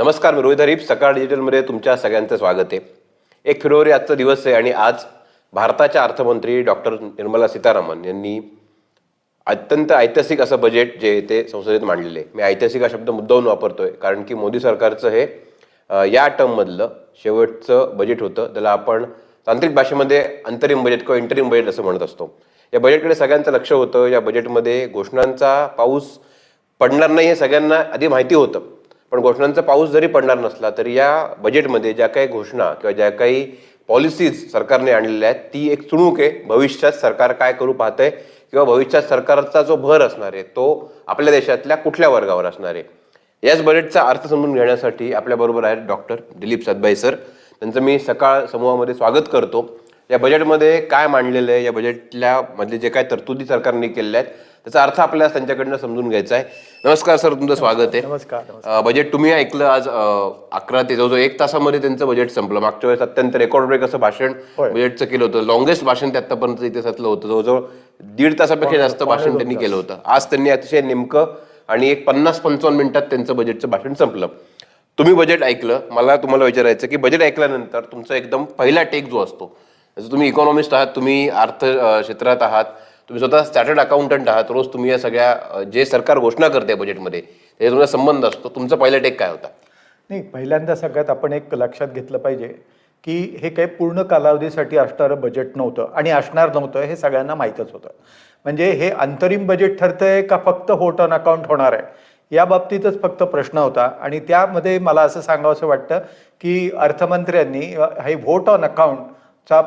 नमस्कार मी रोहित हरीप सकाळ डिजिटलमध्ये तुमच्या सगळ्यांचं स्वागत आहे. एक फेब्रुवारी आजचा दिवस आहे आणि आज भारताच्या अर्थमंत्री डॉक्टर निर्मला सीतारामन यांनी अत्यंत ऐतिहासिक असं बजेट जे ते संसदेत मांडलेलं आहे. मी ऐतिहासिक हा शब्द मुद्दाहून वापरतोय कारण की मोदी सरकारचं हे या टर्ममधलं शेवटचं बजेट होतं. त्याला आपण तांत्रिक भाषेमध्ये अंतरिम बजेट किंवा इंटरिम बजेट असं म्हणत असतो. या बजेटकडे सगळ्यांचं लक्ष होतं. या बजेटमध्ये घोषणांचा पाऊस पडणार नाही हे सगळ्यांना आधी माहिती होतं. पण घोषणांचा पाऊस जरी पडणार नसला तरी या बजेटमध्ये ज्या काही घोषणा किंवा ज्या काही पॉलिसीज सरकारने आणलेल्या आहेत ती एक चुणूक आहे. भविष्यात सरकार काय करू पाहतंय किंवा भविष्यात सरकारचा जो भर असणार आहे तो आपल्या देशातल्या कुठल्या वर्गावर असणार आहे? याच बजेटचा अर्थ समजून घेण्यासाठी आपल्याबरोबर आहेत डॉक्टर दिलीप सदबाई सर. त्यांचं मी सकाळ समूहामध्ये स्वागत करतो. या बजेटमध्ये काय मांडलेलं आहे? या बजेटल्या मधले जे काय तरतुदी सरकारने केलेल्या आहेत त्याचा अर्थ आपल्याला त्यांच्याकडनं समजून घ्यायचा आहे. नमस्कार सर तुमचं स्वागत आहे. नमस्कार बजेट तुम्ही ऐकलं आज अकरा ते जवळजवळ एक तासामध्ये त्यांचं बजेट संपलं. मागच्या वेळेस अत्यंत रेकॉर्ड ब्रेक असं भाषण. बजेटचं केलं होतं. लॉंगेस्ट भाषण ते आतापर्यंत इतिहासातलं होतं. जवळजवळ दीड तासापेक्षा जास्त भाषण त्यांनी केलं होतं. आज त्यांनी अतिशय नेमकं आणि एक पन्नास पंचावन्न मिनिटात त्यांचं बजेटचं भाषण संपलं. तुम्ही बजेट ऐकलं. मला तुम्हाला विचारायचं की बजेट ऐकल्यानंतर तुमचा एकदम पहिला टेक जो असतो. जसं तुम्ही इकॉनॉमिस्ट आहात तुम्ही अर्थ क्षेत्रात आहात तुम्ही स्वतः चार्टर्ड अकाउंटंट आहात रोज तुम्ही या सगळ्या जे सरकार घोषणा करते बजेटमध्ये त्याचा तुमचा संबंध असतो. तुमचा पहिला टेक काय होता? नाही पहिल्यांदा सगळ्यात आपण एक लक्षात घेतलं पाहिजे की हे काही पूर्ण कालावधीसाठी असणारं बजेट नव्हतं आणि असणार नव्हतं हे सगळ्यांना माहीतच होतं. म्हणजे हे अंतरिम बजेट ठरतंय का फक्त होट ऑन अकाउंट होणार आहे? या बाबतीतच फक्त प्रश्न होता आणि त्यामध्ये मला असं सांगावंसं वाटतं की अर्थमंत्र्यांनी हे व्होट ऑन अकाउंट चा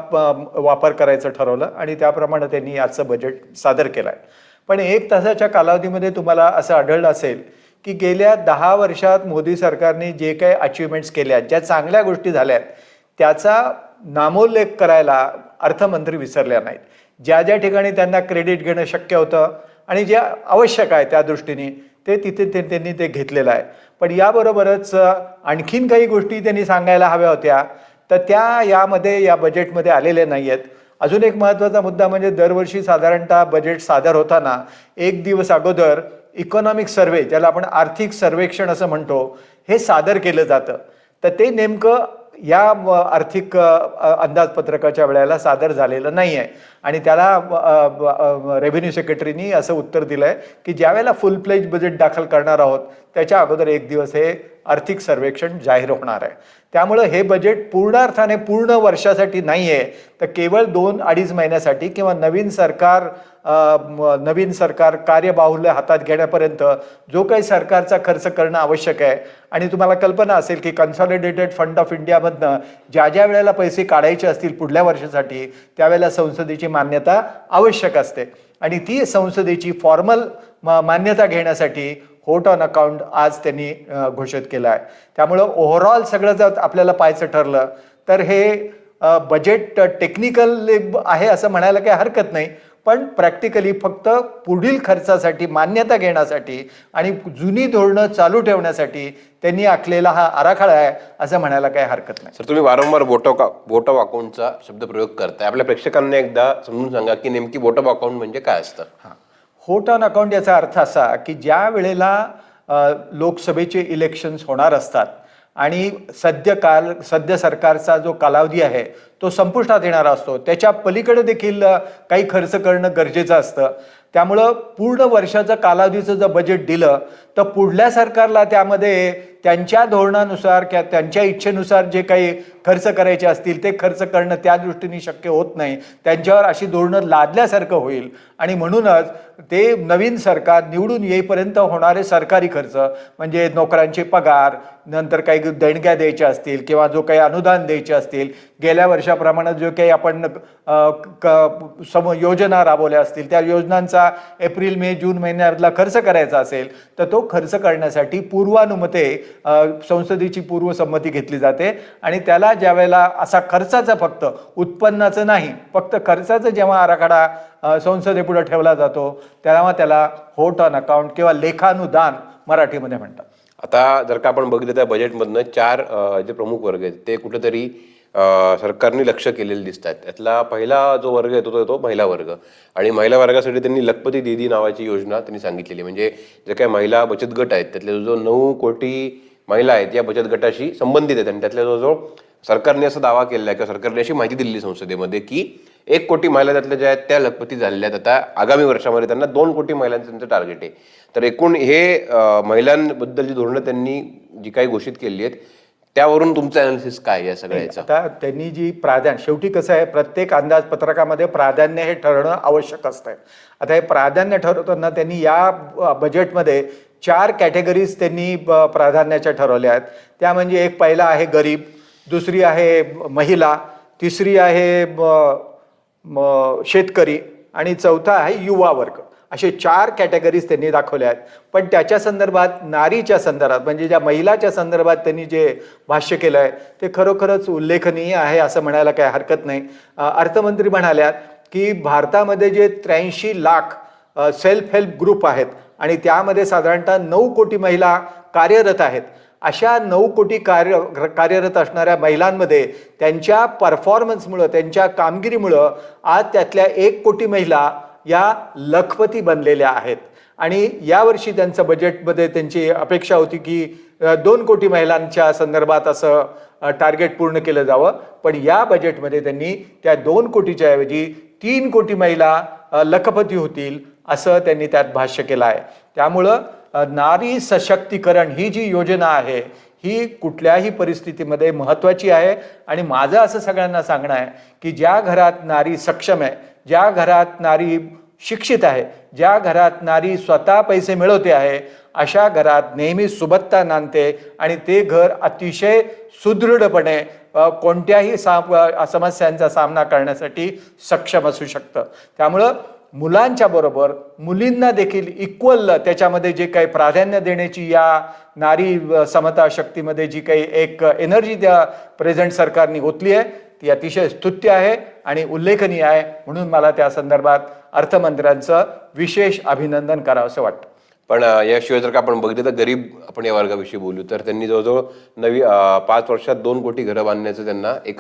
वापर करायचं ठरवलं आणि त्याप्रमाणे त्यांनी आजचं बजेट सादर केलं आहे पण एक तासाच्या कालावधीमध्ये तुम्हाला असं आढळलं असेल की गेल्या दहा वर्षात मोदी सरकारने जे काही अचिव्हमेंट्स केल्या ज्या चांगल्या गोष्टी झाल्यात त्याचा नामोल्लेख करायला अर्थमंत्री विसरल्या नाहीत. ज्या ज्या ठिकाणी त्यांना क्रेडिट घेणं शक्य होतं आणि जे आवश्यक आहे त्या दृष्टीने ते तिथे ते त्यांनी ते घेतलेलं आहे. पण याबरोबरच आणखीन काही गोष्टी त्यांनी सांगायला हव्या होत्या तर त्या यामध्ये या बजेटमध्ये आलेल्या नाही आहेत अजून एक महत्त्वाचा मुद्दा म्हणजे दरवर्षी साधारणतः बजेट सादर होताना एक दिवस अगोदर इकॉनॉमिक सर्वे ज्याला आपण आर्थिक सर्वेक्षण असं म्हणतो हे सादर केलं जातं. तर ते नेमकं या आर्थिक अंदाजपत्रकाच्या वेळेला सादर झालेलं नाही आहे आणि त्याला रेव्हेन्यू सेक्रेटरीनी असं उत्तर दिलं आहे की ज्यावेळेला फुल प्लेज बजेट दाखल करणार आहोत त्याच्या अगोदर एक दिवस हे आर्थिक सर्वेक्षण जाहीर होणार आहे. त्यामुळं हे बजेट पूर्ण अर्थाने पूर्ण वर्षासाठी नाही आहे तर केवळ दोन अडीच महिन्यासाठी किंवा नवीन सरकार नवीन सरकार कार्यबाहुल्य हातात घेण्यापर्यंत जो काही सरकारचा खर्च करणं आवश्यक आहे. आणि तुम्हाला कल्पना असेल की कन्सॉलिडेटेड फंड ऑफ इंडियामधनं ज्या ज्या वेळेला पैसे काढायचे असतील पुढल्या वर्षासाठी त्यावेळेला संसदेची मान्यता आवश्यक असते. आणि ती संसदेची फॉर्मल मान्यता घेण्यासाठी होट ऑन अकाउंट आज त्यांनी घोषित केलं आहे. त्यामुळं ओव्हरऑल सगळं जर आपल्याला पाहायचं ठरलं तर हे बजेट टेक्निकल आहे असं म्हणायला काही हरकत नाही. पण प्रॅक्टिकली फक्त पुढील खर्चासाठी मान्यता घेण्यासाठी आणि जुनी धोरणं चालू ठेवण्यासाठी त्यांनी आखलेला हा आराखडा आहे असं म्हणायला काही हरकत नाही. सर तुम्ही वारंवार वोट ऑफ वोट ऑफ अकाउंटचा शब्द प्रयोग करताय. आपल्या प्रेक्षकांना एकदा समजून सांगा की नेमकी वोट ऑफ अकाउंट म्हणजे काय असतं? हां. होट ऑन अकाउंट याचा अर्थ असा की ज्या वेळेला लोकसभेचे इलेक्शन्स होणार असतात आणि सद्य काल सद्य सरकारचा जो कालावधी आहे तो संपुष्टात येणारा असतो त्याच्या पलीकडे देखील काही खर्च करणं गरजेचं असतं. त्यामुळं पूर्ण वर्षाचं कालावधीचं जर बजेट दिलं तर पुढल्या सरकारला त्यामध्ये त्यांच्या धोरणानुसार किंवा त्यांच्या इच्छेनुसार जे काही खर्च करायचे असतील ते खर्च करणं त्या दृष्टीने शक्य होत नाही. त्यांच्यावर अशी धोरणं लादल्यासारखं होईल. आणि म्हणूनच ते नवीन सरकार निवडून येईपर्यंत होणारे सरकारी खर्च म्हणजे नोकरांचे पगार नंतर काही देणग्या द्यायच्या असतील किंवा जो काही अनुदान द्यायचे असतील गेल्या वर्षाप्रमाणे जो काही आपण क- सम योजना राबवल्या असतील त्या योजनांचा एप्रिल मे जून महिन्यातला खर्च करायचा असेल तर तो खर्च करण्यासाठी पूर्वानुमते संसदेची पूर्वसंमती घेतली जाते. आणि त्याला ज्या वेळेला असा खर्चाचा फक्त उत्पन्नाचं नाही फक्त खर्चाचं जेव्हा आराखडा संसदेपुढे ठेवला जातो तेव्हा त्याला होट ऑन अकाउंट किंवा लेखानुदान मराठीमध्ये म्हणतात. आता जर का आपण बघितलं त्या बजेटमधनं चार जे प्रमुख वर्ग आहेत ते कुठेतरी सरकारने लक्ष केलेले दिसत आहेत. त्यातला पहिला जो वर्ग येतो तो तो महिला वर्ग. आणि महिला वर्गासाठी त्यांनी लखपती दीदी नावाची योजना त्यांनी सांगितलेली म्हणजे जे काही महिला बचत गट आहेत त्यातले जो नऊ कोटी महिला आहेत या बचत गटाशी संबंधित आहेत. आणि त्यातल्या जवळजवळ सरकारने असा दावा केलेला आहे किंवा सरकारने अशी माहिती दिलेली संसदेमध्ये की एक कोटी महिला त्यातल्या ज्या आहेत त्या लखपती झालेल्या आहेत. आता आगामी वर्षामध्ये त्यांना दोन कोटी महिलांचं त्यांचं टार्गेट आहे. तर एकूण हे महिलांबद्दल महिलांबद्दलची धोरणं त्यांनी जी काही घोषित केली आहेत त्यावरून तुमचं अनालिसिस काय आहे या सगळ्याचं आता त्यांनी जी प्राधान्य शेवटी कसं आहे प्रत्येक अंदाजपत्रकामध्ये प्राधान्य हे ठरवणं आवश्यक असतं आता हे प्राधान्य ठरवताना त्यांनी या बजेटमध्ये चार कॅटेगरीज त्यांनी प्राधान्याच्या ठरवल्या आहेत. त्या म्हणजे एक पहिला आहे गरीब दुसरी आहे महिला तिसरी आहे शेतकरी आणि चौथा आहे युवा वर्ग. असे चार कॅटेगरीज त्यांनी दाखवल्या आहेत. पण त्याच्या संदर्भात नारीच्या संदर्भात म्हणजे ज्या महिलाच्या संदर्भात त्यांनी जे भाष्य केलं आहे ते खरोखरच उल्लेखनीय आहे असं म्हणायला काही हरकत नाही. अर्थमंत्री म्हणाल्यात की भारतामध्ये जे त्र्याऐंशी लाख सेल्फ हेल्प ग्रुप आहेत आणि त्यामध्ये साधारणतः नऊ कोटी महिला कार्यरत आहेत अशा नऊ कोटी कार्य कार्यरत असणाऱ्या महिलांमध्ये त्यांच्या परफॉर्मन्समुळं त्यांच्या कामगिरीमुळं आज त्यातल्या एक कोटी महिला या लखपती बनलेल्या आहेत. आणि यावर्षी त्यांचं बजेटमध्ये त्यांची अपेक्षा होती की दोन कोटी महिलांच्या संदर्भात असं टार्गेट पूर्ण केलं जावं. पण या बजेटमध्ये त्यांनी त्या दोन कोटीच्या ऐवजी तीन कोटी महिला लखपती होतील असं त्यांनी त्यात भाष्य केलं आहे. त्यामुळं नारी सशक्तीकरण ही जी योजना आहे ही कुठल्याही परिस्थितीमध्ये महत्त्वाची आहे. आणि माझं असं सगळ्यांना सांगणं आहे की ज्या घरात नारी सक्षम आहे ज्या घरात नारी शिक्षित आहे ज्या घरात नारी स्वतः पैसे मिळवते आहे अशा घरात नेहमी सुबत्ता नांदते आणि ते घर अतिशय सुदृढपणे कोणत्याही सा समस्यांचा सामना करण्यासाठी सक्षम असू शकतं. त्यामुळं मुलांच्या बरोबर मुलींना देखील इक्वल त्याच्यामध्ये जे काही प्राधान्य देण्याची या नारी समता शक्तीमध्ये जी काही एक एनर्जी त्या प्रेझेंट सरकारने ओतली आहे ती अतिशय स्तुत्य आहे आणि उल्लेखनीय आहे. म्हणून मला त्या संदर्भात अर्थमंत्र्यांचं विशेष अभिनंदन करावंसं वाटतं. पण याशिवाय जर का आपण बघितलं तर गरीब आपण या वर्गाविषयी बोलू तर त्यांनी जवळजवळ नवी पाच वर्षात दोन कोटी घरं बांधण्याचं त्यांना एक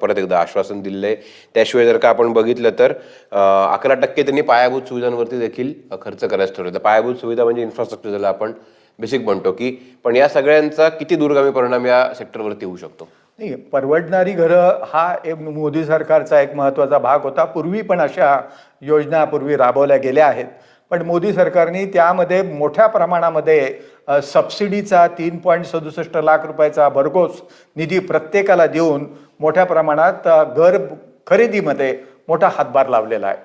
परत एकदा आश्वासन दिलेलं आहे त्याशिवाय जर का आपण बघितलं तर अकरा टक्के त्यांनी पायाभूत सुविधांवरती देखील खर्च करायचं ठरवलं तर पायाभूत सुविधा म्हणजे इन्फ्रास्ट्रक्चर ज्याला आपण बेसिक म्हणतो की पण या सगळ्यांचा किती दूरगामी परिणाम या सेक्टरवरती होऊ शकतो? नाही परवडणारी घरं हा एक मोदी सरकारचा एक महत्त्वाचा भाग होता. पूर्वी पण अशा योजना पूर्वी राबवल्या गेल्या आहेत. पण मोदी सरकारने त्यामध्ये मोठ्या प्रमाणामध्ये सबसिडीचा तीन पॉईंट सदुसष्ट लाख रुपयाचा भरघोस निधी प्रत्येकाला देऊन मोठ्या प्रमाणात घर खरेदीमध्ये मोठा हातभार लावलेला आहे.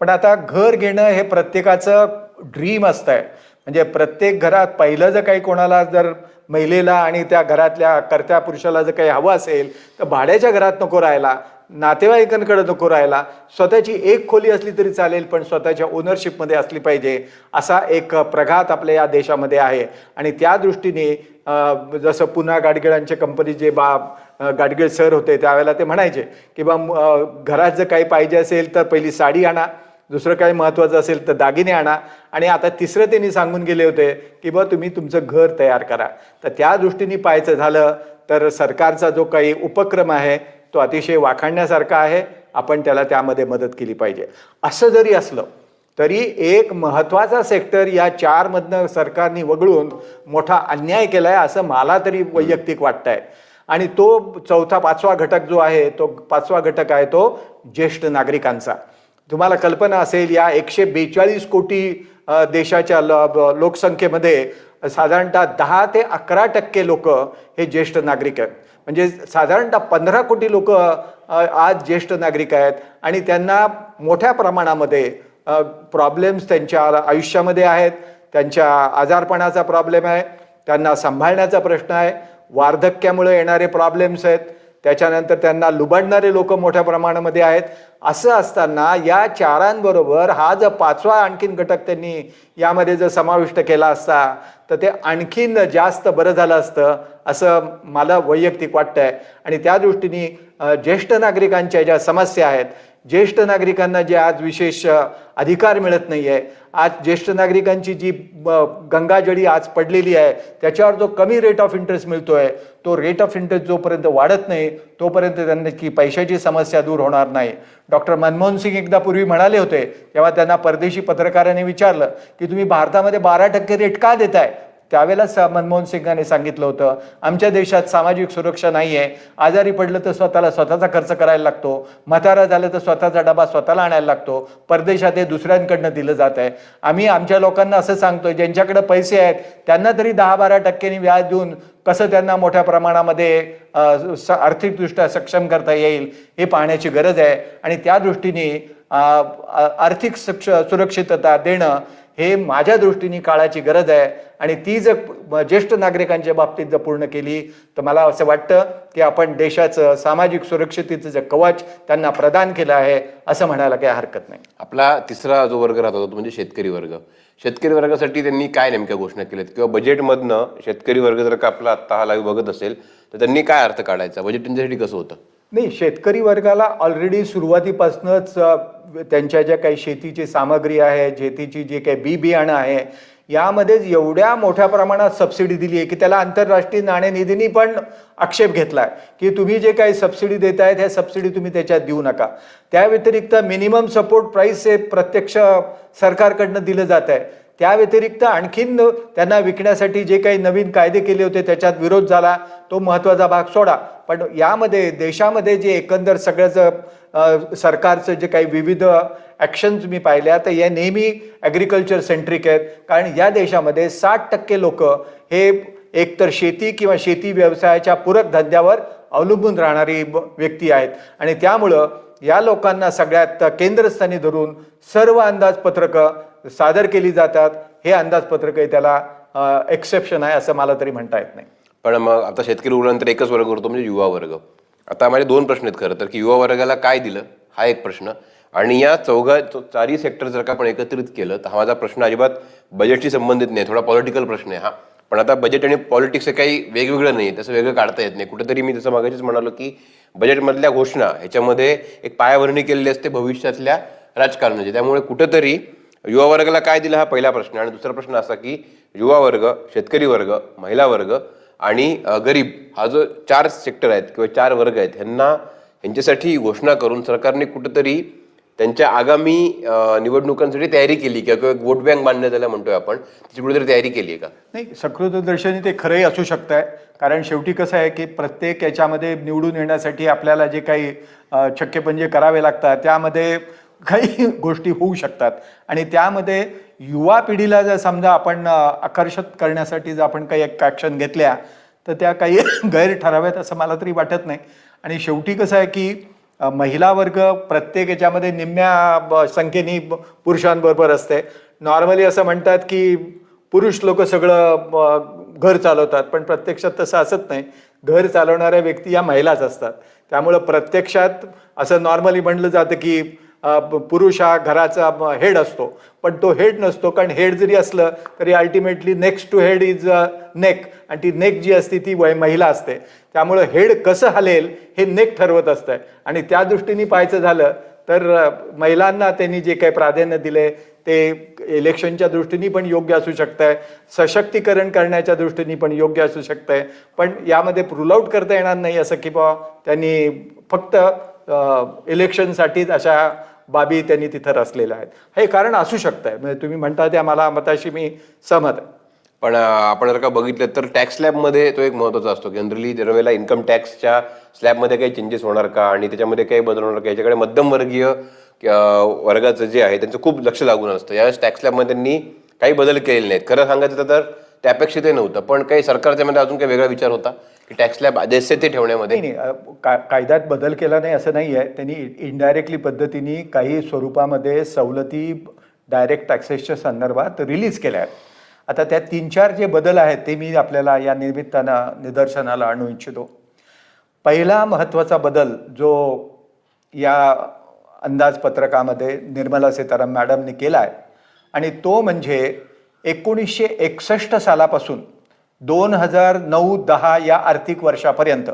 पण आता घर घेणं हे प्रत्येकाचं ड्रीम असतं आहे म्हणजे प्रत्येक घरात पहिलं जर काही कोणाला जर महिलेला आणि त्या घरातल्या कर्त्या पुरुषाला जर काही हवं असेल तर भाड्याच्या घरात नको राहायला नातेवाईकांकडे नको राहायला. स्वतःची एक खोली असली तरी चालेल पण स्वतःच्या ओनरशिपमध्ये असली पाहिजे. असा एक प्रघात आपल्या या देशामध्ये आहे. आणि त्या दृष्टीने जसं पुन्हा गाडगिळांच्या कंपनी जे बा गाडगिळ गाडगीळ सर होते त्यावेळेला ते म्हणायचे की बा घरात जर काही पाहिजे असेल तर पहिली साडी आणा. दुसरं काही महत्त्वाचं असेल तर दागिने आणा. आणि आता तिसरं त्यांनी सांगून गेले होते की बा तुम्ही तुमचं घर तयार करा. तर त्या दृष्टीने पाहायचं झालं तर सरकारचा जो काही उपक्रम आहे तो अतिशय वाखाणण्यासारखा आहे. आपण त्याला त्यामध्ये मदत केली पाहिजे. असं जरी असलं तरी एक महत्त्वाचा सेक्टर या चारमधनं सरकारने वगळून मोठा अन्याय केला आहे असं मला तरी वैयक्तिक वाटतं आहे आणि तो चौथा पाचवा घटक जो आहे तो पाचवा घटक आहे तो ज्येष्ठ नागरिकांचा. तुम्हाला कल्पना असेल या एकशे बेचाळीस कोटी देशाच्या ल- लोकसंख्येमध्ये साधारणतः दहा ते अकरा टक्के लोक हे ज्येष्ठ नागरिक आहेत. म्हणजे साधारणतः पंधरा कोटी लोक आज ज्येष्ठ नागरिक आहेत आणि त्यांना मोठ्या प्रमाणामध्ये प्रॉब्लेम्स त्यांच्या आयुष्यामध्ये आहेत. त्यांच्या आजारपणाचा प्रॉब्लेम आहे. त्यांना सांभाळण्याचा प्रश्न आहे. वार्धक्यामुळे येणारे प्रॉब्लेम्स आहेत. त्याच्यानंतर त्यांना लुबाडणारे लोक मोठ्या प्रमाणामध्ये आहेत. असं असताना या चारांबरोबर हा जर पाचवा आणखीन घटक त्यांनी यामध्ये जर समाविष्ट केला असता तर ते आणखीन जास्त बरं झालं असतं असं मला वैयक्तिक वाटतंय. आणि त्या दृष्टीने ज्येष्ठ नागरिकांच्या ज्या समस्या आहेत ज्येष्ठ नागरिकांना जे आज विशेष अधिकार मिळत नाही आहे आज ज्येष्ठ नागरिकांची जी गंगाजळी आज पडलेली आहे त्याच्यावर जो कमी रेट ऑफ इंटरेस्ट मिळतो आहे तो रेट ऑफ इंटरेस्ट जोपर्यंत वाढत नाही तोपर्यंत त्यांना की पैशाची समस्या दूर होणार नाही. डॉक्टर मनमोहन सिंग एकदा पूर्वी म्हणाले होते तेव्हा त्यांना परदेशी पत्रकारांनी विचारलं की तुम्ही भारतामध्ये बारा टक्के रेट का देताय? त्यावेळेला मनमोहन सिंगाने सांगितलं होतं आमच्या देशात सामाजिक सुरक्षा नाही आहे आजारी पडलं तर स्वतःला स्वतःचा खर्च करायला लागतो. म्हातारा झालं तर स्वतःचा डबा स्वतःला आणायला लागतो. परदेशात हे दुसऱ्यांकडनं दिलं जात आहे. आम्ही आमच्या लोकांना असं सांगतोय ज्यांच्याकडे पैसे आहेत त्यांना तरी दहा बारा टक्क्यांनी व्याज देऊन कसं त्यांना मोठ्या प्रमाणामध्ये स- आर्थिकदृष्ट्या सक्षम करता येईल हे पाहण्याची गरज आहे. आणि त्या दृष्टीने आर्थिक सक्ष सुरक्षितता देणं हे माझ्या दृष्टीने काळाची गरज आहे. आणि ती जर ज्येष्ठ नागरिकांच्या बाबतीत जर पूर्ण केली तर मला असं वाटतं की आपण देशाचं सामाजिक सुरक्षितेचं जे कवच त्यांना प्रदान केलं आहे असं म्हणायला काही हरकत नाही. आपला तिसरा जो वर्ग राहत होता तो म्हणजे शेतकरी वर्ग. शेतकरी वर्गासाठी त्यांनी काय नेमक्या घोषणा केल्यात? किंवा बजेटमधनं शेतकरी वर्ग जर का आपला आत्ता हा लाईव्ह बघत असेल तर त्यांनी काय अर्थ काढायचा? बजेट त्यांच्यासाठी कसं होतं? नाही शेतकरी वर्गाला ऑलरेडी सुरुवातीपासूनच त्यांच्या ज्या काही शेतीची सामग्री आहे शेतीची जे काही बी बियाणं आहे यामध्येच एवढ्या मोठ्या प्रमाणात सबसिडी दिली आहे की त्याला आंतरराष्ट्रीय नाणेनिधीनी पण आक्षेप घेतलाय की तुम्ही जे काही सबसिडी देत आहेत ह्या सबसिडी तुम्ही त्याच्यात देऊ नका. त्या व्यतिरिक्त मिनिमम सपोर्ट प्राईस हे प्रत्यक्ष सरकारकडनं दिलं जात आहे त्या व्यतिरिक्त आणखीन त्यांना विकण्यासाठी जे काही नवीन कायदे केले होते त्याच्यात विरोध झाला. तो महत्त्वाचा भाग सोडा. पण यामध्ये देशामध्ये जे एकंदर सगळ्याचं सरकारचं जे काही विविध ॲक्शन्स मी पाहिल्या तर या नेहमी ॲग्रिकल्चर सेंट्रिक आहेत. कारण या देशामध्ये साठ टक्के लोक हे एकतर शेती किंवा शेती व्यवसायाच्या पूरक धंद्यावर अवलंबून राहणारी व्यक्ती आहेत. आणि त्यामुळं या लोकांना सगळ्यात केंद्रस्थानी धरून सर्व अंदाजपत्रकं सादर केली जातात हे अंदाजपत्रकही त्याला एक्सेप्शन आहे असं मला तरी म्हणता येत नाही. पण मग आता शेतकरी उरल्यानंतर एकच वर्ग करतो म्हणजे युवा वर्ग. आता माझे दोन प्रश्न आहेत खरं तर की युवा वर्गाला काय दिलं? हा एक प्रश्न. आणि या चौघा चौ- चारही सेक्टर जर का आपण एकत्रित केलं तर हा माझा प्रश्न अजिबात बजेटशी संबंधित नाही थोडा पॉलिटिकल प्रश्न आहे हा. पण आता बजेट आणि पॉलिटिक्स हे काही वेगवेगळं नाही तसं वेगळं काढता येत नाही. कुठेतरी मी तसं मागाशीच म्हणालो की बजेटमधल्या घोषणा ह्याच्यामध्ये एक पायाभरणी केलेली असते भविष्यातल्या राजकारणाची त्यामुळे कुठेतरी युवा वर्गाला काय दिलं हा पहिला प्रश्न? आणि दुसरा प्रश्न असा की युवा वर्ग शेतकरी वर्ग महिला वर्ग आणि गरीब हा जो चार सेक्टर आहेत किंवा चार वर्ग आहेत ह्यांना ह्यांच्यासाठी घोषणा करून सरकारने कुठंतरी त्यांच्या आगामी निवडणुकांसाठी तयारी केली किंवा किंवा वोट बँक बांधण्यात त्याला म्हणतोय आपण त्याची कुठेतरी तयारी केली आहे का? नाही सकृतदर्शनी ते खरंही असू शकतं आहे कारण शेवटी कसं आहे की प्रत्येक याच्यामध्ये निवडून येण्यासाठी आपल्याला जे काही छक्केपंजे करावे लागतात त्यामध्ये काही गोष्टी होऊ शकतात. आणि त्यामध्ये युवा पिढीला जर समजा आपण आकर्षित करण्यासाठी जर आपण काही एक ॲक्शन घेतल्या तर त्या काही गैर ठराव्यात असं मला तरी वाटत नाही. आणि शेवटी कसं आहे की महिला वर्ग प्रत्येक याच्यामध्ये निम्म्या ब- संख्येने पुरुषांबरोबर असते. नॉर्मली असं म्हणतात की पुरुष लोक सगळं घर चालवतात पण प्रत्यक्षात तसं असत नाही. घर चालवणाऱ्या व्यक्ती या महिलाच असतात. त्यामुळं प्रत्यक्षात असं नॉर्मली म्हणलं जातं की पुरुष हा घराचा हेड असतो. पण तो हेड नसतो कारण हेड जरी असलं तरी ultimately next to head is neck आणि ती नेक जी असते ती वय महिला असते. त्यामुळं हेड कसं हलेल हे नेक ठरवत असतं. आणि त्या दृष्टीने पाहायचं झालं तर महिलांना त्यांनी जे काही प्राधान्य दिले ते इलेक्शनच्या दृष्टीने पण योग्य असू शकतंय. सशक्तीकरण करण्याच्या दृष्टीने पण योग्य असू शकतंय. पण यामध्ये रूल आऊट करता येणार नाही असं की बा त्यांनी फक्त इलेक्शनसाठीच अशा बाबी त्यांनी तिथं रचलेल्या आहेत. हे कारण असू शकतंय. म्हणजे तुम्ही म्हणता त्या मला मताशी मी सहमत आहे. पण आपण जर का बघितलं तर टॅक्स स्लॅबमध्ये तो एक महत्त्वाचा असतो. जनरली दरवेळेला इन्कम टॅक्सच्या स्लॅबमध्ये काही चेंजेस होणार का? आणि त्याच्यामध्ये काही बदल होणार का? याच्याकडे मध्यमवर्गीय वर्गाचं जे आहे त्यांचं खूप लक्ष लागून असतं. यावेळेस टॅक्स स्लॅबमध्ये त्यांनी काही बदल केलेले नाहीत. खरं सांगायचं तर ते अपेक्षितही नव्हतं. पण काही सरकारच्या मध्ये अजून काही वेगळा विचार होता. की टॅक्स स्लॅब जसे ते ठेवण्यामध्ये. नाही नाही का कायद्यात बदल केला नाही असं नाही आहे त्यांनी इनडायरेक्टली पद्धतीने काही स्वरूपामध्ये सवलती डायरेक्ट टॅक्सेसच्या संदर्भात रिलीज केल्या आहेत. आता त्या तीन चार जे बदल आहेत ते मी आपल्याला या निमित्तानं निदर्शनाला आणू इच्छितो. पहिला महत्त्वाचा बदल जो या अंदाजपत्रकामध्ये निर्मला सीताराम मॅडमने केला आहे आणि तो म्हणजे एकोणीसशे एकसष्ट सालापासून दोन हजार नऊ दहा या आर्थिक वर्षापर्यंत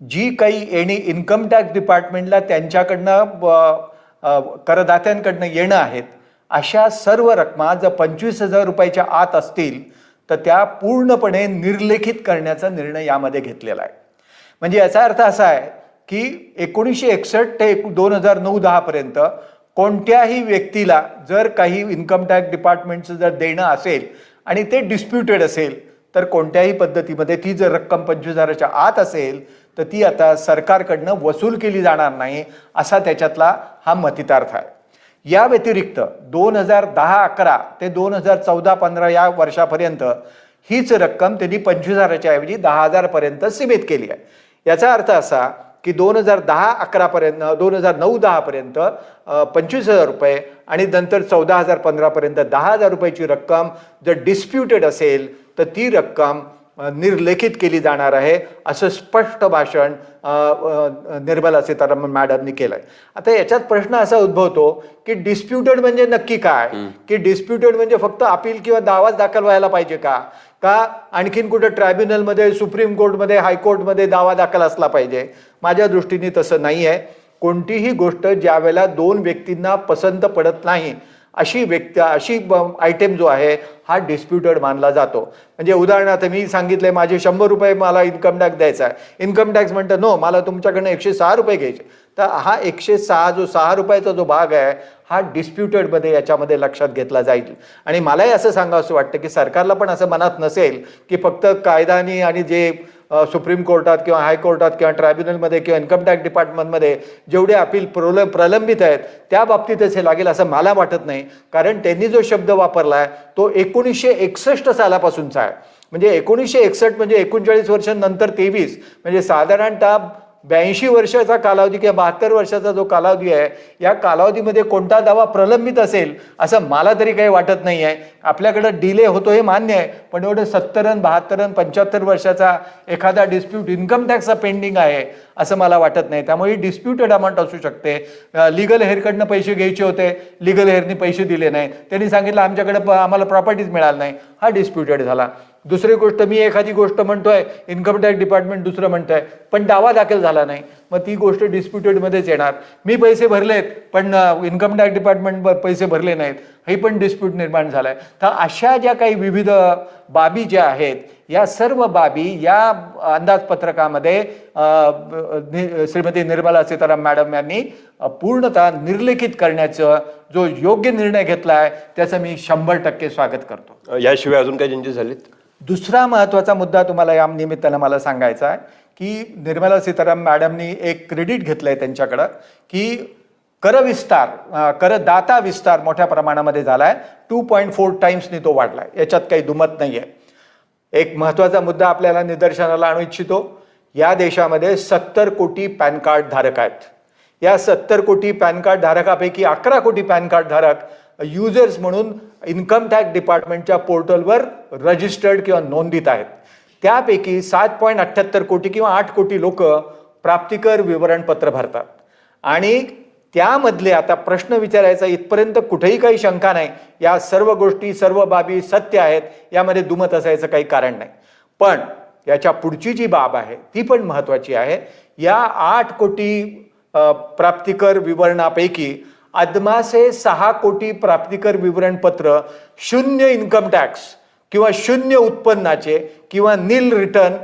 जी काही येणी इन्कम टॅक्स डिपार्टमेंटला त्यांच्याकडनं ब- करदात्यांकडनं येणं आहेत अशा सर्व रकमा जर पंचवीस हजार रुपयाच्या आत असतील तर त्या पूर्णपणे निर्लेखित करण्याचा निर्णय यामध्ये घेतलेला आहे. म्हणजे याचा अर्थ असा आहे की एकोणीसशे एकसष्ट ते एक दोन हजार नऊ दहापर्यंत कोणत्याही व्यक्तीला जर काही इन्कम टॅक्स डिपार्टमेंटचं जर देणं असेल आणि ते डिस्प्युटेड असेल तर कोणत्याही पद्धतीमध्ये ती जर रक्कम पंचवीस हजाराच्या आत असेल तर ती आता सरकारकडनं वसूल केली जाणार नाही असा त्याच्यातला हा मतितार्थ आहे. या व्यतिरिक्त दोन हजार दहा अकरा ते दोन हजार चौदा पंधरा या वर्षापर्यंत हीच रक्कम त्यांनी पंचवीस हजाराच्या ऐवजी दहा हजारपर्यंत सीमित केली आहे. याचा अर्थ असा की दोन हजार दहा अकरापर्यंत दोन हजार नऊ दहापर्यंत पंचवीस हजार रुपये आणि नंतर चौदा हजार पंधरापर्यंत दहा हजार रुपयाची रक्कम जर डिस्प्युटेड असेल तर ती रक्कम निर्लेखित केली जाणार आहे असं स्पष्ट भाषण निर्मला सीतारामन मॅडमनी केलंय. आता याच्यात प्रश्न असा उद्भवतो की डिस्प्युटेड म्हणजे नक्की काय? की डिस्प्युटेड म्हणजे फक्त अपील किंवा दावाच दाखल व्हायला पाहिजे का? का आणखीन कुठं ट्रायब्युनलमध्ये सुप्रीम कोर्टमध्ये हायकोर्टमध्ये दावा दाखल असला पाहिजे? माझ्या दृष्टीने तसं नाही आहे कोणतीही गोष्ट ज्या वेळेला दोन व्यक्तींना पसंत पडत नाही अशी व्यक्ती अशी आयटेम जो आहे हा डिस्प्युटेड मानला जातो. म्हणजे उदाहरणार्थ मी सांगितले माझे शंभर रुपये मला इन्कम टॅक्स द्यायचा आहे. इन्कम टॅक्स म्हणतं नो मला तुमच्याकडनं एकशे सहा रुपये घ्यायचे तर हा एकशे सहा जो सहा रुपयाचा जो भाग आहे हा डिस्प्युटेडमध्ये याच्यामध्ये लक्षात घेतला जाईल. आणि मलाही असं सांगावं असं वाटतं की सरकारला पण असं मनात नसेल की फक्त कायदानी आणि जे सुप्रीम कोर्टात किंवा हायकोर्टात किंवा ट्रायब्युनलमध्ये किंवा इन्कम टॅक्स डिपार्टमेंटमध्ये जेवढे अपील प्रल प्रलंबित आहेत त्या बाबतीतच हे लागेल असं मला वाटत नाही. कारण त्यांनी जो शब्द वापरला आहे तो एकोणीसशे एकसष्ट सालापासूनचा आहे. म्हणजे एकोणीसशे एकसष्ट म्हणजे एकोणचाळीस वर्षांनंतर तेवीस. म्हणजे साधारणतः ब्याऐंशी वर्षाचा कालावधी किंवा बहात्तर वर्षाचा जो कालावधी आहे या कालावधीमध्ये कोणता दावा प्रलंबित असेल असं मला तरी काही वाटत नाही आहे आपल्याकडं डिले होतो हे मान्य आहे पण एवढं सत्तर बहात्तरन बहात्तर पंच्याहत्तर वर्षाचा एखादा डिस्प्यूट इन्कम टॅक्सचा पेंडिंग आहे असं मला वाटत नाही. त्यामुळे डिस्प्युटेड अमाऊंट असू शकते. लिगल हेअरकडनं पैसे घ्यायचे होते लिगल हेअरनी पैसे दिले नाही. त्यांनी सांगितलं आमच्याकडे प- आम्हाला प्रॉपर्टीज मिळाली नाही. हा डिस्प्युटेड झाला. दुसरी गोष्ट मी एखादी गोष्ट म्हणतोय इन्कम टॅक्स डिपार्टमेंट दुसरं म्हणतंय पण दावा दाखल झाला नाही. मग ती गोष्ट डिस्प्युटेडमध्येच येणार. मी पैसे भरलेत पण इन्कम टॅक्स डिपार्टमेंट पैसे भरले नाहीत. हे पण डिस्प्यूट निर्माण झालाय. तर अशा ज्या काही विविध बाबी ज्या आहेत या सर्व बाबी या अंदाजपत्रकामध्ये श्रीमती निर्मला सीताराम मॅडम यांनी पूर्णतः निर्लेखित करण्याचं जो योग्य निर्णय घेतला आहे त्याचं मी शंभर टक्के स्वागत करतो. याशिवाय अजून काही चेंजेस झालेत? दुसरा महत्त्वाचा मुद्दा तुम्हाला या निमित्तानं मला सांगायचा आहे की निर्मला सीताराम मॅडमनी एक क्रेडिट घेतलं आहे त्यांच्याकडं की करविस्तार करदाता विस्तार मोठ्या प्रमाणामध्ये झाला आहे टू पॉईंट फोर टाईम्सनी तो वाढलाय. याच्यात काही दुमत नाही आहे एक महत्त्वाचा मुद्दा आपल्याला निदर्शनाला आणू इच्छितो. या देशामध्ये सत्तर कोटी पॅन कार्ड धारक आहेत. या सत्तर कोटी पॅन कार्ड धारकापैकी अकरा कोटी पॅन कार्ड धारक युजर्स म्हणून इन्कम टॅक्स डिपार्टमेंटच्या पोर्टलवर रजिस्टर्ड किंवा नोंदीत आहेत. त्यापैकी सात पॉईंट अठ्ठ्याहत्तर कोटी किंवा आठ कोटी लोक प्राप्तिकर विवरणपत्र भरतात. आणि त्यामधले आता प्रश्न विचारायचा इथपर्यंत कुठेही काही शंका नाही. या सर्व गोष्टी सर्व बाबी सत्य आहेत यामध्ये दुमत असायचं काही कारण नाही. पण याच्या पुढची जी बाब आहे ती पण महत्वाची आहे. या आठ कोटी प्राप्तिकर विवरणापैकी अदमासे सहा कोटी प्राप्तिकर विवरणपत्र शून्य इन्कम टॅक्स किंवा शून्य उत्पन्नाचे किंवा नील रिटर्न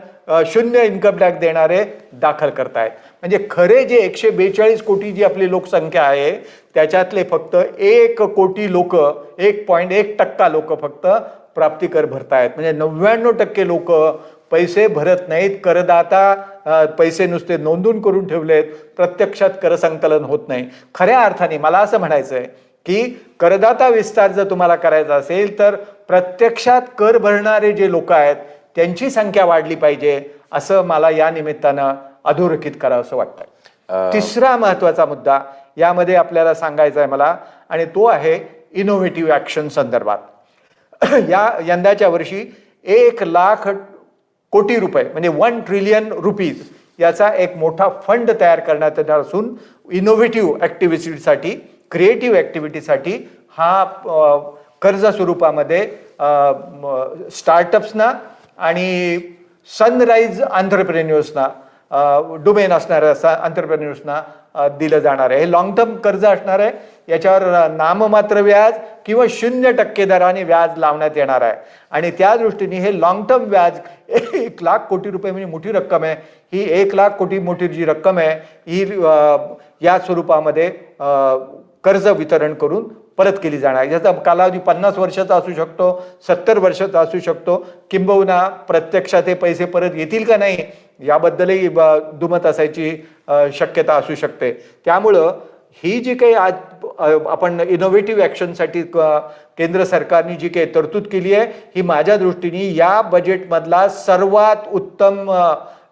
शून्य इन्कम टॅक्स देणारे दाखल करतायत. म्हणजे खरे जे एकशे बेचाळीस कोटी जी आपली लोकसंख्या आहे त्याच्यातले फक्त एक कोटी लोक एक पॉईंट एक टक्का लोक फक्त प्राप्तिकर भरतायत. म्हणजे नव्याण्णव टक्के लोक पैसे भरत नाहीत. करदाता पैसे नुसते नोंदून करून ठेवलेत प्रत्यक्षात करसंकलन होत नाही. खऱ्या अर्थाने मला असं म्हणायचं आहे की करदाता विस्तार जर तुम्हाला करायचा असेल तर प्रत्यक्षात कर भरणारे जे लोक आहेत त्यांची संख्या वाढली पाहिजे असं मला या निमित्तानं अधोरेखित करावं असं वाटतं तिसरा महत्त्वाचा मुद्दा यामध्ये आपल्याला सांगायचा आहे मला आणि तो आहे इनोव्हेटिव्ह ऍक्शन संदर्भात. या यंदाच्या वर्षी एक लाख कोटी रुपये म्हणजे वन ट्रिलियन रुपीज याचा एक मोठा फंड तयार करण्यात येणार असून इनोव्हेटिव्ह ॲक्टिव्हिटीसाठी क्रिएटिव्ह ॲक्टिव्हिटीसाठी हा कर्ज स्वरूपामध्ये स्टार्टअप्सना आणि सनराईज आंतरप्रेन्युअर्सना डोमेन असणाऱ्या आंतरप्रेन्युअर्सना दिलं जाणार आहे. हे लॉंग टर्म कर्ज असणार आहे. याच्यावर नाममात्र व्याज किंवा शून्य टक्के दराने व्याज लावण्यात येणार आहे. आणि त्या दृष्टीने हे लॉंग टर्म व्याज एक लाख कोटी रुपये म्हणजे मोठी रक्कम आहे. ही एक लाख कोटी मोठी जी रक्कम आहे ही या स्वरूपामध्ये कर्ज वितरण करून परत केली जाणार याचा कालावधी पन्नास वर्षाचा असू शकतो सत्तर वर्षाचा असू शकतो. किंबहुना प्रत्यक्षात हे पैसे परत येतील का नाही याबद्दलही ब- दुमत असायची शक्यता असू शकते. त्यामुळं ही जी काही आज आपण इनोव्हेटिव्ह ॲक्शनसाठी केंद्र सरकारने जी काही तरतूद केली आहे ही माझ्या दृष्टीने या बजेटमधला सर्वात उत्तम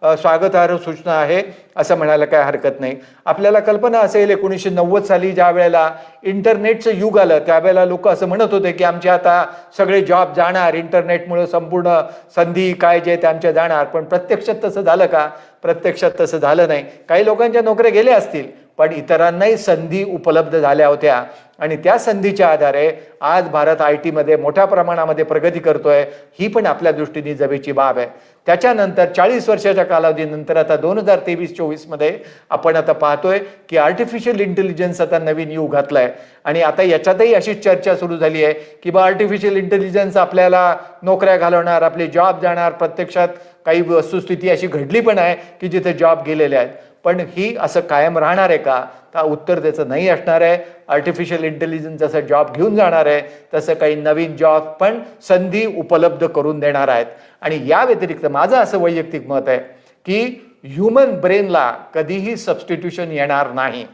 स्वागतार्ह सूचना आहे असं म्हणायला काय हरकत नाही. आपल्याला कल्पना असेल एकोणीसशे नव्वद साली ज्या वेळेला इंटरनेटचं युग आलं त्यावेळेला लोक असं म्हणत होते की आमचे आता सगळे जॉब जाणार इंटरनेटमुळे संपूर्ण संधी काय जे त्यांच्या आमच्या जाणार. पण प्रत्यक्षात तसं झालं का? प्रत्यक्षात तसं झालं नाही. काही लोकांच्या नोकऱ्या गेल्या असतील पण इतरांनाही संधी उपलब्ध झाल्या होत्या. आणि त्या संधीच्या आधारे आज भारत आय टीमध्ये मोठ्या प्रमाणामध्ये प्रगती करतोय ही पण आपल्या दृष्टीने जमेची बाब आहे. त्याच्यानंतर चाळीस वर्षाच्या कालावधीनंतर आता दोन हजार तेवीस चोवीसमध्ये आपण आता पाहतोय की आर्टिफिशियल इंटेलिजन्स आता नवीन युग घातलाय. आणि आता याच्यातही अशीच चर्चा सुरू झाली आहे की बा आर्टिफिशियल इंटेलिजन्स आपल्याला नोकऱ्या घालवणार आपले जॉब जाणार प्रत्यक्षात काही वस्तुस्थिती अशी घडली पण आहे की जिथे जॉब गेलेले आहेत. पण ही असं कायम राहणार आहे का? तर उत्तर त्याचं नाही असणार आहे. आर्टिफिशियल इंटेलिजन्स जसं जॉब घेऊन जाणार आहे. तसं काही नवीन जॉब पण संधी उपलब्ध करून देणार आहेत. आणि या व्यतिरिक्त माझं असं वैयक्तिक मत आहे की ह्युमन ब्रेनला कधीही सबस्टिट्यूशन येणार नाही.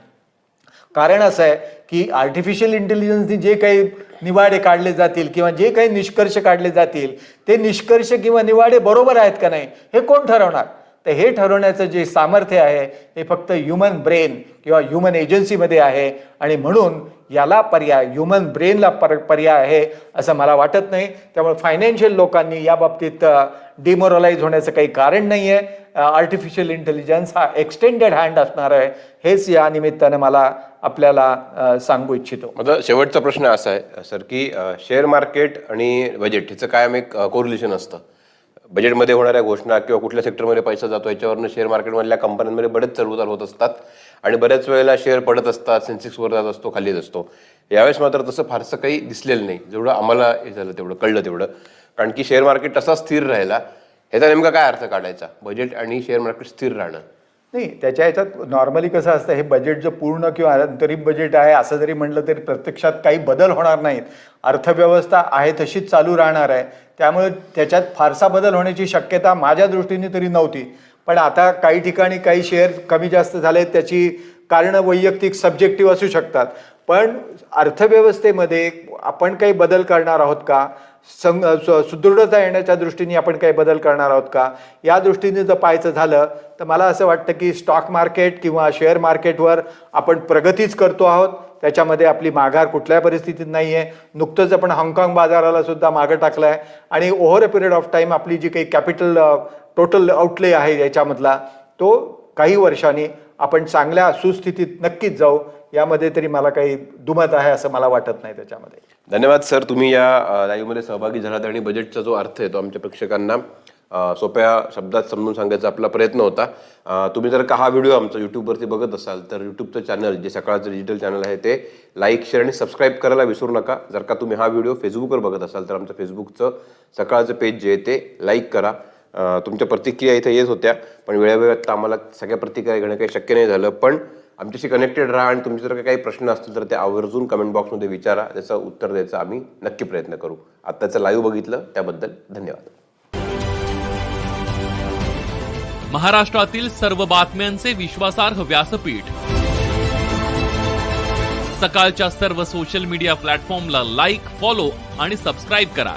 कारण असं आहे की आर्टिफिशियल इंटेलिजन्सनी जे काही निवाडे काढले जातील किंवा जे काही निष्कर्ष काढले जातील ते निष्कर्ष किंवा निवाडे बरोबर आहेत का नाही हे कोण ठरवणार? तर हे ठरवण्याचं जे सामर्थ्य आहे ते फक्त ह्युमन ब्रेन किंवा ह्युमन एजन्सीमध्ये आहे. आणि म्हणून याला पर्याय ह्युमन ब्रेनला पर पर्याय आहे असं मला वाटत नाही. त्यामुळे फायनान्शियल लोकांनी या बाबतीत डिमोरलाइज होण्याचं काही कारण नाही आहे आर्टिफिशियल इंटेलिजन्स हा एक्सटेंडेड हँड असणार आहे. हेच या निमित्तानं मला आपल्याला सांगू इच्छितो. माझा शेवटचा प्रश्न असा आहे सर की शेअर मार्केट आणि बजेट ह्याचं कायम एक कोरिलेशन असतं. बजेटमध्ये होणाऱ्या घोषणा किंवा कुठल्या सेक्टरमध्ये पैसा जातो याच्यावरनं शेअर मार्केटमधल्या कंपन्यांमध्ये बरेच चढउतार होत असतात. आणि बऱ्याच वेळेला शेअर पडत असतात सेन्सेक्सवर जात असतो खाली असतो. यावेळेस मात्र तसं फारसं काही दिसलेलं नाही. जेवढं आम्हाला हे झालं तेवढं कळलं तेवढं. कारण की शेअर मार्केट तसा स्थिर राहिला. ह्याचा नेमका काय अर्थ काढायचा? बजेट आणि शेअर मार्केट स्थिर राहणं. नाही त्याच्या ह्याच्यात नॉर्मली कसं असतं हे बजेट जर पूर्ण किंवा अंतरिम बजेट आहे असं जरी म्हटलं तरी प्रत्यक्षात काही बदल होणार नाहीत. अर्थव्यवस्था आहे तशीच चालू राहणार आहे. त्यामुळे त्याच्यात फारसा बदल होण्याची शक्यता माझ्या दृष्टीने तरी नव्हती. पण आता काही ठिकाणी काही शेअर कमी जास्त झाले त्याची कारणं वैयक्तिक सब्जेक्टिव्ह असू शकतात. पण अर्थव्यवस्थेमध्ये आपण काही बदल करणार आहोत का? सं सुदृढता येण्याच्या दृष्टीने आपण काही बदल करणार आहोत का? या दृष्टीने जर पाहायचं झालं तर मला असं वाटतं की स्टॉक मार्केट किंवा शेअर मार्केटवर आपण प्रगतीच करतो आहोत. त्याच्यामध्ये आपली माघार कुठल्याही परिस्थितीत नाही आहे नुकतंच आपण हाँगकाँग बाजाराला सुद्धा मागं टाकलं आहे आणि over a period of time आपली जी काही कॅपिटल टोटल आउटले आहे याच्यामधला तो काही वर्षांनी आपण चांगल्या सुस्थितीत नक्कीच जाऊ. यामध्ये तरी मला काही दुमत आहे असं मला वाटत नाही त्याच्यामध्ये. धन्यवाद सर. तुम्ही या लाईव्हमध्ये सहभागी झालात आणि बजेटचा जो अर्थ आहे तो आमच्या प्रेक्षकांना सोप्या शब्दात समजून सांगायचा आपला प्रयत्न होता. तुम्ही जर का हा व्हिडिओ आमचा यूट्यूबवरती बघत असाल तर यूट्यूबचं चॅनल जे सकाळचं डिजिटल चॅनल आहे ते लाईक शेअर आणि सबस्क्राईब करायला विसरू नका. जर का तुम्ही हा व्हिडिओ फेसबुकवर बघत असाल तर आमचं फेसबुकचं सकाळचं पेज जे आहे ते लाईक करा. तुमच्या प्रतिक्रिया इथे येत होत्या पण वेळावेळात आम्हाला सगळ्या प्रतिक्रिया घेणं काही शक्य नाही झालं. पण आमच्याशी कनेक्टेड राहा आणि तुमचे जर काही प्रश्न असतील तर ते आवर्जून कमेंट बॉक्समध्ये विचारा. त्याचं उत्तर द्यायचा आम्ही नक्की प्रयत्न करू. आत्ताचं लाईव्ह बघितलं त्याबद्दल धन्यवाद. महाराष्ट्रातील सर्व बातम्यांचे विश्वासार्ह व्यासपीठ. सकाळच्या सर्व सोशल मीडिया प्लॅटफॉर्मला लाईक फॉलो आणि सबस्क्राईब करा.